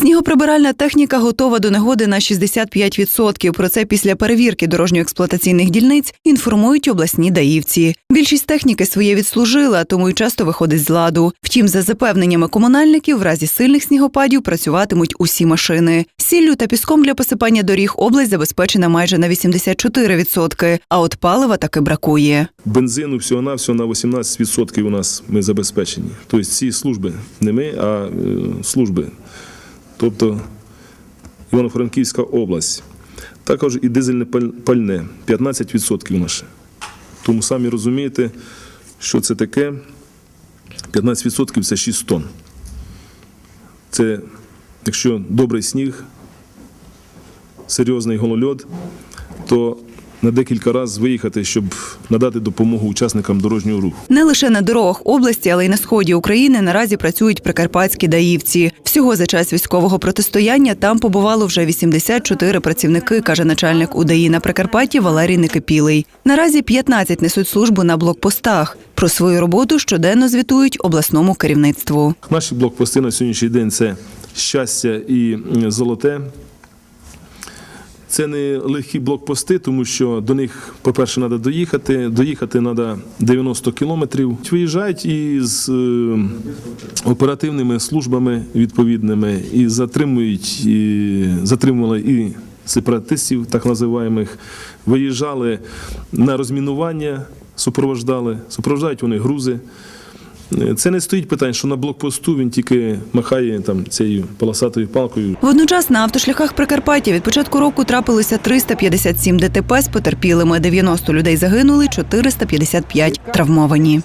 Снігоприбиральна техніка готова до негоди на 65%. Про це після перевірки дорожньо-експлуатаційних дільниць інформують обласні даївці. Більшість техніки своє відслужила, тому й часто виходить з ладу. Втім, за запевненнями комунальників, в разі сильних снігопадів працюватимуть усі машини. Сіллю та піском для посипання доріг область забезпечена майже на 84%, а от палива таки бракує. Бензину всього-навсього на 18% у нас ми забезпечені. Тобто ці служби, не ми, а е, служби. Тобто Івано-Франківська область. Також і дизельне пальне 15% наше. Тому самі розумієте, що це таке. 15% це 6 тонн. Це якщо добрий сніг, серйозний голольот, то на декілька разів виїхати, щоб надати допомогу учасникам дорожнього руху. Не лише на дорогах області, але й на сході України наразі працюють прикарпатські даївці. Всього за час військового протистояння там побувало вже 84 працівники, каже начальник УДАІ на Прикарпатті Валерій Никипілий. Наразі 15 несуть службу на блокпостах. Про свою роботу щоденно звітують обласному керівництву. Наші блокпости на сьогоднішній день це щастя і золоте. Це не легкі блокпости, тому що до них, по-перше, треба доїхати. Доїхати треба 90 кілометрів. Виїжджають із е, оперативними службами відповідними і затримують, і, затримували і сепаратистів, так називаємих. Виїжджали на розмінування, супроводжали, супроводжають вони грузи. Це не стоїть питання, що на блокпосту він тільки махає там цією полосатою палкою. Водночас на автошляхах Прикарпаття від початку року трапилося 357 ДТП з потерпілими. 90 людей загинули, 455 травмовані.